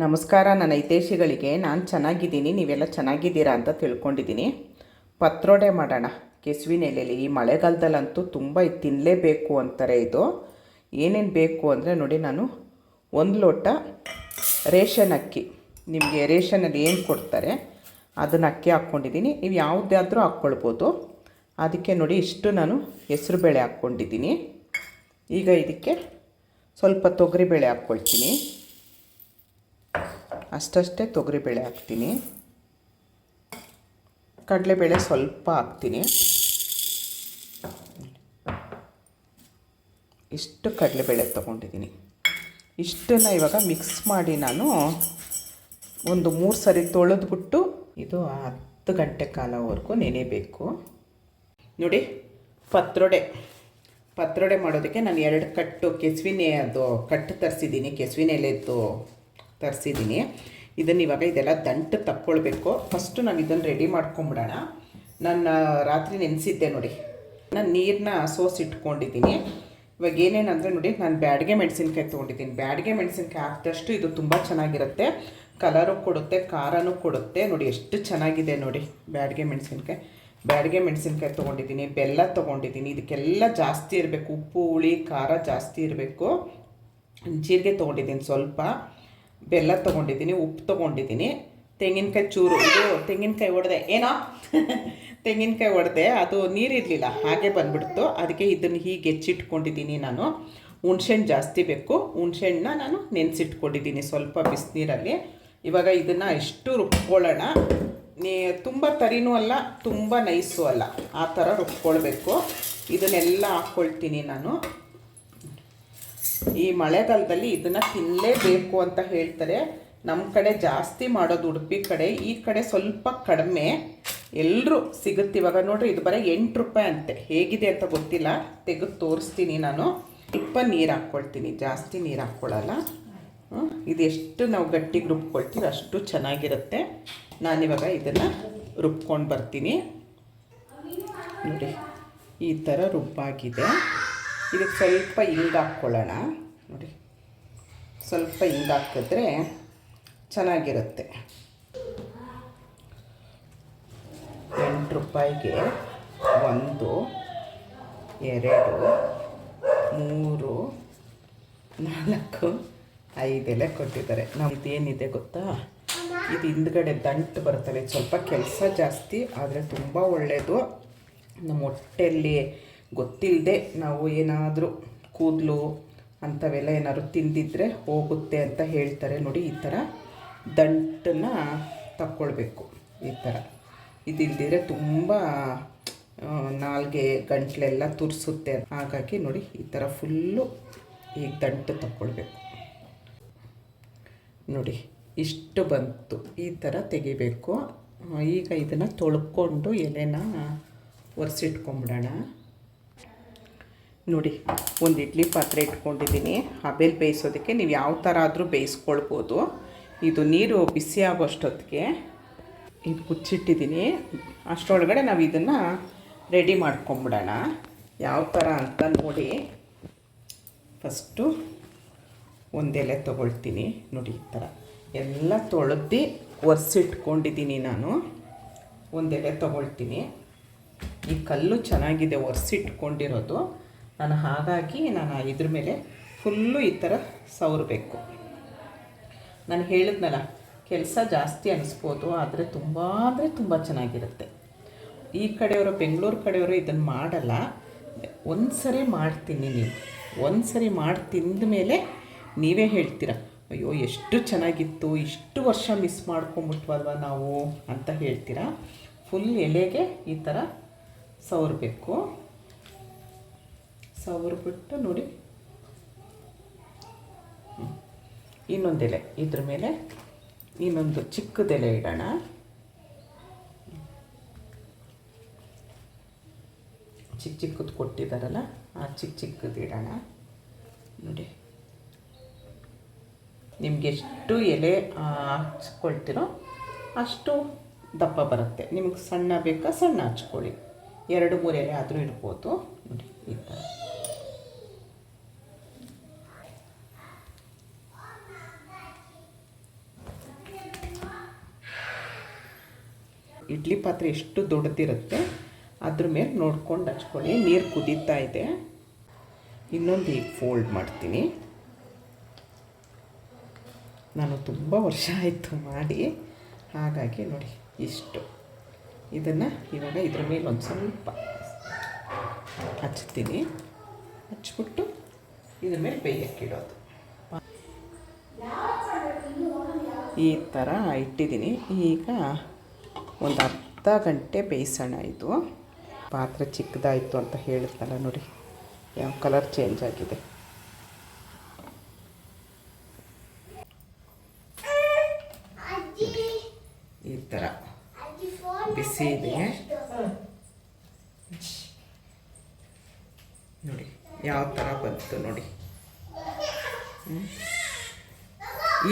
ನಮಸ್ಕಾರ, ನನ್ನ ಹಿತೇಶಿಗಳಿಗೆ ನಾನು ಚೆನ್ನಾಗಿದ್ದೀನಿ, ನೀವೆಲ್ಲ ಚೆನ್ನಾಗಿದ್ದೀರಾ ಅಂತ ತಿಳ್ಕೊಂಡಿದ್ದೀನಿ. ಪತ್ರೊಡೆ ಮಾಡೋಣ. ಕೆಸುವಿನ ಎಲೆಯಲ್ಲಿ ಈ ಮಳೆಗಾಲದಲ್ಲಂತೂ ತುಂಬ ಇದು ತಿನ್ನಲೇಬೇಕು ಅಂತಾರೆ ಇದು. ಏನೇನು ಬೇಕು ಅಂದರೆ ನೋಡಿ ನಾನು ಒಂದು ಲೋಟ ರೇಷನ್ ಅಕ್ಕಿ. ನಿಮಗೆ ರೇಷನಲ್ಲಿ ಏನು ಕೊಡ್ತಾರೆ, ಅದನ್ನು ಅಕ್ಕಿ ಹಾಕ್ಕೊಂಡಿದ್ದೀನಿ. ನೀವು ಯಾವುದಾದ್ರೂ ಹಾಕ್ಕೊಳ್ಬೋದು. ಅದಕ್ಕೆ ನೋಡಿ ಇಷ್ಟು ನಾನು ಹೆಸ್ರುಬೇಳೆ ಹಾಕ್ಕೊಂಡಿದ್ದೀನಿ. ಈಗ ಇದಕ್ಕೆ ಸ್ವಲ್ಪ ತೊಗರಿಬೇಳೆ ಹಾಕ್ಕೊಳ್ತೀನಿ. ಅಷ್ಟಷ್ಟೇ ತೊಗರಿಬೇಳೆ ಹಾಕ್ತೀನಿ. ಕಡಲೆಬೇಳೆ ಸ್ವಲ್ಪ ಹಾಕ್ತೀನಿ. ಇಷ್ಟು ಕಡಲೆಬೇಳೆ ತೊಗೊಂಡಿದ್ದೀನಿ. ಇಷ್ಟನ್ನು ಇವಾಗ ಮಿಕ್ಸ್ ಮಾಡಿ ನಾನು ಒಂದು ಮೂರು ಸರಿ ತೊಳೆದ್ಬಿಟ್ಟು ಇದು ಹತ್ತು ಗಂಟೆ ಕಾಲವರೆಗೂ ನೆನೆಬೇಕು. ನೋಡಿ, ಪತ್ರೊಡೆ. ಪತ್ರೊಡೆ ಮಾಡೋದಕ್ಕೆ ನಾನು ಎರಡು ಕಟ್ಟು ಕೆಸುವಿನ ಅದು ಕಟ್ಟು ತರಿಸಿದ್ದೀನಿ. ಕೆಸುವಿನ ಎಲೆದ್ದು ತರಿಸಿದ್ದೀನಿ. ಇದನ್ನು ಇವಾಗ ಇದೆಲ್ಲ ದಂಟು ತಕ್ಕೊಳ್ಬೇಕು. ಫಸ್ಟು ನಾನು ಇದನ್ನು ರೆಡಿ ಮಾಡ್ಕೊಂಬಿಡೋಣ. ನಾನು ರಾತ್ರಿ ನೆನೆಸಿದ್ದೆ ನೋಡಿ. ನಾನು ನೀರನ್ನ ಸೋಸಿಟ್ಕೊಂಡಿದ್ದೀನಿ ಇವಾಗ ಏನೇನಂದರೆ ನೋಡಿ, ನಾನು ಬ್ಯಾಡಿಗೆ ಮೆಣಸಿನ್ಕಾಯಿ ತೊಗೊಂಡಿದ್ದೀನಿ. ಬ್ಯಾಡಿಗೆ ಮೆಣಸಿನ್ಕಾಯಿ ಹಾಕಿದಷ್ಟು ಇದು ತುಂಬ ಚೆನ್ನಾಗಿರುತ್ತೆ. ಕಲರು ಕೊಡುತ್ತೆ, ಖಾರನೂ ಕೊಡುತ್ತೆ. ನೋಡಿ ಎಷ್ಟು ಚೆನ್ನಾಗಿದೆ ನೋಡಿ, ಬ್ಯಾಡಿಗೆ ಮೆಣಸಿನ್ಕಾಯಿ. ಬ್ಯಾಡಿಗೆ ಮೆಣಸಿನ್ಕಾಯಿ ತೊಗೊಂಡಿದ್ದೀನಿ, ಬೆಲ್ಲ ತೊಗೊಂಡಿದ್ದೀನಿ. ಇದಕ್ಕೆಲ್ಲ ಜಾಸ್ತಿ ಇರಬೇಕು. ಉಪ್ಪು, ಹುಳಿ, ಖಾರ ಜಾಸ್ತಿ ಇರಬೇಕು. ಜೀರಿಗೆ ತೊಗೊಂಡಿದ್ದೀನಿ ಸ್ವಲ್ಪ. ಬೆಲ್ಲ ತೊಗೊಂಡಿದ್ದೀನಿ, ಉಪ್ಪು ತೊಗೊಂಡಿದ್ದೀನಿ. ತೆಂಗಿನಕಾಯಿ ಚೂರು, ಇದು ತೆಂಗಿನಕಾಯಿ ಒಡೆದೆ. ಏನೋ? ತೆಂಗಿನಕಾಯಿ ಒಡೆದೆ. ಅದು ನೀರಿರಲಿಲ್ಲ, ಹಾಗೆ ಬಂದ್ಬಿಡ್ತು. ಅದಕ್ಕೆ ಇದನ್ನು ಹೀಗೆ ಹೆಚ್ಚಿಟ್ಕೊಂಡಿದ್ದೀನಿ ನಾನು. ಹುಣ್ಸೆಹಣ್ಣು ಜಾಸ್ತಿ ಬೇಕು. ಹುಣ್ಸೆಹಣ್ಣನ್ನ ನಾನು ನೆನೆಸಿಟ್ಕೊಂಡಿದ್ದೀನಿ ಸ್ವಲ್ಪ ಬಿಸಿನೀರಲ್ಲಿ. ಇವಾಗ ಇದನ್ನು ಇಷ್ಟು ರುಬ್ಕೊಳ್ಳೋಣ. ನೀ ತುಂಬ ತರಿನೂ ಅಲ್ಲ, ತುಂಬ ನೈಸು ಅಲ್ಲ. ಆ ಥರ ರುಬ್ಕೊಳ್ಬೇಕು. ಇದನ್ನೆಲ್ಲ ಹಾಕ್ಕೊಳ್ತೀನಿ ನಾನು. ಈ ಮಳೆಗಾಲದಲ್ಲಿ ಇದನ್ನು ತಿನ್ನಲೇಬೇಕು ಅಂತ ಹೇಳ್ತಾರೆ. ನಮ್ಮ ಕಡೆ ಜಾಸ್ತಿ ಮಾಡೋದು ಉಡುಪಿ ಕಡೆ. ಈ ಕಡೆ ಸ್ವಲ್ಪ ಕಡಿಮೆ. ಎಲ್ಲರೂ ಸಿಗುತ್ತೆ ಇವಾಗ. ನೋಡ್ರಿ, ಇದು ಬರೀ ಎಂಟು ರೂಪಾಯಿ ಅಂತೆ. ಹೇಗಿದೆ ಅಂತ ಗೊತ್ತಿಲ್ಲ. ತೆಗೆದು ತೋರಿಸ್ತೀನಿ ನಾನು. ಸ್ವಲ್ಪ ನೀರು ಹಾಕ್ಕೊಳ್ತೀನಿ. ಜಾಸ್ತಿ ನೀರು ಹಾಕ್ಕೊಳ್ಳಲ್ಲ ಇದೆಷ್ಟು ನಾವು ಗಟ್ಟಿಗೆ ರುಬ್ಕೊಳ್ತೀವಿ ಅಷ್ಟು ಚೆನ್ನಾಗಿರುತ್ತೆ. ನಾನಿವಾಗ ಇದನ್ನು ರುಬ್ಕೊಂಡು ಬರ್ತೀನಿ. ನೋಡಿ, ಈ ಥರ ರುಬ್ಬಾಗಿದೆ. ಇದಕ್ಕೆ ಸ್ವಲ್ಪ ಹಿಂಗೆ ಹಾಕ್ಕೊಳ್ಳೋಣ. ನೋಡಿ. ಸ್ವಲ್ಪ ಹಿಂಗೆ ಹಾಕಿದ್ರೆ ಚೆನ್ನಾಗಿರುತ್ತೆ. ಎಂಟು ರೂಪಾಯಿಗೆ ಒಂದು, ಎರಡು, ಮೂರು, ನಾಲ್ಕು ಐದೆಲೆ ಕೊಟ್ಟಿದ್ದಾರೆ. ನಾವು ಇದೇನಿದೆ ಗೊತ್ತಾ? ಇದು ಹಿಂದ್ಗಡೆ ದಂಟು ಬರ್ತಾರೆ ಸ್ವಲ್ಪ ಕೆಲಸ ಜಾಸ್ತಿ, ಆದರೆ ತುಂಬ ಒಳ್ಳೆಯದು ನಮ್ಮ ಹೊಟ್ಟೆಯಲ್ಲಿ ಗೊತ್ತಿಲ್ಲದೆ ನಾವು ಏನಾದರೂ ಕೂದಲು ಅಂಥವೆಲ್ಲ ಏನಾದ್ರು ತಿಂದಿದ್ರೆ ಹೋಗುತ್ತೆ ಅಂತ ಹೇಳ್ತಾರೆ ನೋಡಿ, ಈ ಥರ ದಂಟನ್ನು ತಕ್ಕೊಳ್ಬೇಕು, ಈ ಥರ. ಇದಿಲ್ದಿದ್ರೆ ತುಂಬ ನಾಲ್ಗೆ ಗಂಟ್ಲೆಲ್ಲ ತುರಿಸುತ್ತೆ. ಹಾಗಾಗಿ ನೋಡಿ, ಈ ಥರ ಫುಲ್ಲು ಈಗ ದಂಟು ತಕ್ಕೊಳ್ಬೇಕು. ನೋಡಿ, ಇಷ್ಟು ಬಂತು. ಈ ಥರ ತೆಗಿಬೇಕು. ಈಗ ಇದನ್ನು ತೊಳ್ಕೊಂಡು ಎಲೆನ ಒರೆಸಿಟ್ಕೊಂಬಿಡೋಣ. ನೋಡಿ, ಒಂದು ಇಡ್ಲಿ ಪಾತ್ರೆ ಇಟ್ಕೊಂಡಿದ್ದೀನಿ. ಹಬೆಲ್ ಬೇಯಿಸೋದಕ್ಕೆ ನೀವು ಯಾವ ಥರ ಆದರೂ ಬೇಯಿಸ್ಕೊಳ್ಬೋದು. ಇದು ನೀರು ಬಿಸಿ ಆಗೋಷ್ಟೊತ್ತಿಗೆ ಇದು ಮುಚ್ಚಿಟ್ಟಿದ್ದೀನಿ. ಅಷ್ಟರೊಳಗಡೆ ನಾವು ಇದನ್ನು ರೆಡಿ ಮಾಡ್ಕೊಂಬಿಡೋಣ. ಯಾವ ಥರ ಅಂತ ನೋಡಿ. ಫಸ್ಟು ಒಂದೆಲೆ ತೊಗೊಳ್ತೀನಿ. ನೋಡಿ, ಈ ಥರ ಎಲ್ಲ ತೊಳೆದು ಒರೆಸಿಟ್ಕೊಂಡಿದ್ದೀನಿ ನಾನು. ಒಂದೆಲೆ ತೊಗೊಳ್ತೀನಿ. ಈ ಕಲ್ಲು ಚೆನ್ನಾಗಿದೆ ಒರೆಸಿಟ್ಕೊಂಡಿರೋದು. ನಾನು ಹಾಗಾಗಿ ನಾನು ಇದ್ರ ಮೇಲೆ ಫುಲ್ಲು ಈ ಥರ ಸವರಬೇಕು. ನಾನು ಹೇಳಿದ್ನಲ್ಲ, ಕೆಲಸ ಜಾಸ್ತಿ ಅನಿಸ್ಬೋದು, ಆದರೆ ತುಂಬ ಅಂದರೆ ತುಂಬ ಚೆನ್ನಾಗಿರುತ್ತೆ. ಈ ಕಡೆಯವರು, ಬೆಂಗಳೂರು ಕಡೆಯವರು ಇದನ್ನು ಮಾಡಲ್ಲ. ಒಂದು ಸರಿ ಮಾಡ್ತೀನಿ ನೀವು. ಒಂದು ಸರಿ ಮಾಡಿ ತಿಂದ ಮೇಲೆ ನೀವೇ ಹೇಳ್ತೀರ, ಅಯ್ಯೋ, ಎಷ್ಟು ಚೆನ್ನಾಗಿತ್ತು, ಇಷ್ಟು ವರ್ಷ ಮಿಸ್ ಮಾಡ್ಕೊಂಬಿಟ್ವಲ್ವ ನಾವು? ಅಂತ ಹೇಳ್ತೀರಾ. ಫುಲ್ ಎಲೆಗೆ ಈ ಥರ ಸವರಬೇಕು. ಸವರ್ಬಿಟ್ಟು ನೋಡಿ. ಇನ್ನೊಂದು ಇನ್ನೊಂದೆಲೆ, ಇದ್ರ ಮೇಲೆ ಇನ್ನೊಂದು ಚಿಕ್ಕದೆಲೆ ಇಡೋಣ. ಚಿಕ್ಕ ಚಿಕ್ಕದು ಕೊಟ್ಟಿದ್ದಾರಲ್ಲ ಆ ಚಿಕ್ಕ ಚಿಕ್ಕದು ಇಡೋಣ. ನೋಡಿ. ನಿಮ್ಗೆ ಎಷ್ಟು ಎಲೆ ಹಚ್ಕೊಳ್ತೀರೋ ಅಷ್ಟು ದಪ್ಪ ಬರುತ್ತೆ. ನಿಮಗೆ ಸಣ್ಣ ಬೇಕಾ ಸಣ್ಣ ಹಚ್ಕೊಳ್ಳಿ. ಎರಡು ಮೂರು ಎಲೆ ಆದರೂ ಇಡ್ಬೋದು. ನೋಡಿ, ಈ ಥರ. ಇಡ್ಲಿ ಪಾತ್ರೆ ಎಷ್ಟು ದೊಡ್ಡದಿರುತ್ತೆ, ಅದ್ರ ಮೇಲೆ ನೋಡ್ಕೊಂಡು ಹಚ್ಕೊಳ್ಳಿ. ನೀರು ಕುದೀತಾ ಇದೆ. ಇನ್ನೊಂದು ಈಗ ಫೋಲ್ಡ್ ಮಾಡ್ತೀನಿ. ನಾನು ತುಂಬ ವರ್ಷ ಆಯಿತು ಮಾಡಿ. ಹಾಗಾಗಿ ನೋಡಿ, ಇಷ್ಟು. ಇದನ್ನು ಇವಾಗ ಇದ್ರ ಮೇಲೆ ಒಂದು ಸ್ವಲ್ಪ ಹಚ್ತೀನಿ. ಹಚ್ಬಿಟ್ಟು ಇದ್ರ ಮೇಲೆ ಬೇಯಕ್ಕಿಡೋದು ಈ ಥರ ಇಟ್ಟಿದ್ದೀನಿ. ಈಗ ಒಂದು ಅರ್ಧ ಗಂಟೆ ಬೇಯಿಸೋಣ ಇದು. ಪಾತ್ರೆ ಚಿಕ್ಕದಾಯಿತು ಅಂತ ಹೇಳಿದ್ನಲ್ಲ ನೋಡಿ ಯಾವ ಕಲರ್ ಚೇಂಜ್ ಆಗಿದೆ. ಈ ಥರ ಬಿಸಿ ಇದೆ. ನೋಡಿ ಯಾವ ಥರ ಬಂತು ನೋಡಿ.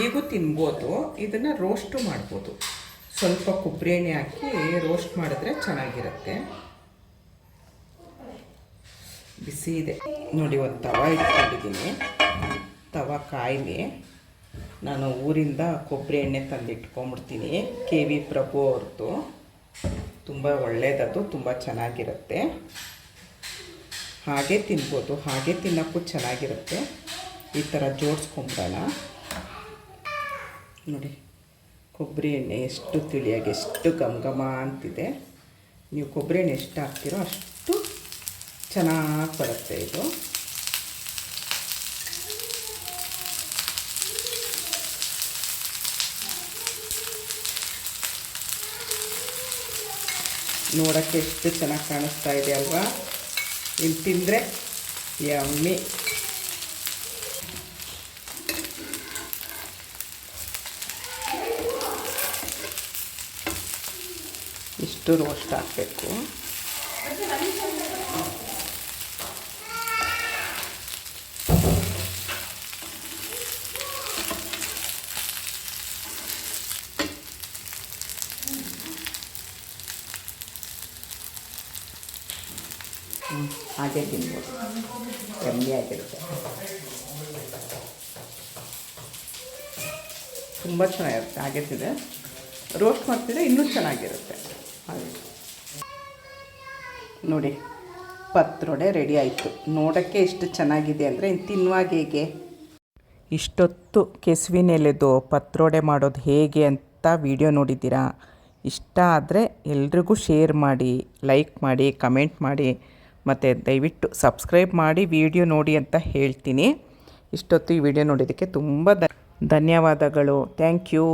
ಈಗೂ ತಿನ್ಬೋದು ಇದನ್ನು ರೋಸ್ಟು ಮಾಡ್ಬೋದು. ಸ್ವಲ್ಪ ಕೊಬ್ಬರಿ ಎಣ್ಣೆ ಹಾಕಿ ರೋಸ್ಟ್ ಮಾಡಿದ್ರೆ ಚೆನ್ನಾಗಿರುತ್ತೆ. ಬಿಸಿ ಇದೆ. ನೋಡಿ, ಒಂದು ತವ ಇಟ್ಕೊಂಡಿದ್ದೀನಿ. ತವ ಕಾಯಿಲಿ. ನಾನು ಊರಿಂದ ಕೊಬ್ಬರಿ ಎಣ್ಣೆ ತಂದು ಇಟ್ಕೊಂಬಿಡ್ತೀನಿ ಕೆ ವಿ ಪ್ರಭು ಅವ್ರದ್ದು. ತುಂಬ ಒಳ್ಳೆಯದದು ತುಂಬ ಚೆನ್ನಾಗಿರುತ್ತೆ. ಹಾಗೆ ತಿನ್ಬೋದು, ಹಾಗೆ ತಿನ್ನೋಕ್ಕೂ ಚೆನ್ನಾಗಿರುತ್ತೆ. ಈ ಥರ ಜೋಡಿಸ್ಕೊಂಬಿಡೋಣ ನೋಡಿ. ಕೊಬ್ಬರಿ ಎಣ್ಣೆ ಎಷ್ಟು ತಿಳಿಯಾಗಿ ಎಷ್ಟು ಘಮ ಘಮ ಅಂತಿದೆ. ನೀವು ಕೊಬ್ಬರಿ ಎಣ್ಣೆ ಎಷ್ಟು ಹಾಕ್ತೀರೋ ಅಷ್ಟು ಚೆನ್ನಾಗಿ ಬರುತ್ತೆ ಇದು. ನೋಡೋಕ್ಕೆ ಎಷ್ಟು ಚೆನ್ನಾಗಿ ಕಾಣಿಸ್ತಾ ಇದೆ ಅಲ್ವಾ? ಇಲ್ಲಿ ತಿಂದರೆ ಯಮ್ಮಿ. ಇಷ್ಟು ರೋಸ್ಟ್ ಹಾಕಬೇಕು. ಹಾಗೆ ತಿನ್ಬೋದು. ಯಮ್ಮಿ ಆಗಿರುತ್ತೆ. ತುಂಬ ಚೆನ್ನಾಗಿರುತ್ತೆ, ಹಾಗೆ ತಿಂದರೆ. ರೋಸ್ಟ್ ಮಾಡ್ತಿದ್ರೆ ಇನ್ನೂ ಚೆನ್ನಾಗಿರುತ್ತೆ. ನೋಡಿ, ಪತ್ರೊಡೆ ರೆಡಿ ಆಯಿತು. ನೋಡೋಕ್ಕೆ ಎಷ್ಟು ಚೆನ್ನಾಗಿದೆ ಅಂದರೆ ತಿನ್ನುವಾಗ ಹೇಗೆ? ಇಷ್ಟೊತ್ತು ಕೆಸುವಿನ ಎಲೆದು ಪತ್ರೊಡೆ ಮಾಡೋದು ಹೇಗೆ ಅಂತ ವಿಡಿಯೋ ನೋಡಿದ್ದೀರಾ? ಇಷ್ಟ ಆದರೆ ಎಲ್ರಿಗೂ ಶೇರ್ ಮಾಡಿ ಲೈಕ್ ಮಾಡಿ ಕಮೆಂಟ್ ಮಾಡಿ. ಮತ್ತು ದಯವಿಟ್ಟು ಸಬ್ಸ್ಕ್ರೈಬ್ ಮಾಡಿ ವಿಡಿಯೋ ನೋಡಿ ಅಂತ ಹೇಳ್ತೀನಿ. ಇಷ್ಟೊತ್ತು ಈ ವಿಡಿಯೋ ನೋಡಿದ್ದಕ್ಕೆ ತುಂಬ ಧನ್ಯವಾದಗಳು. Thank you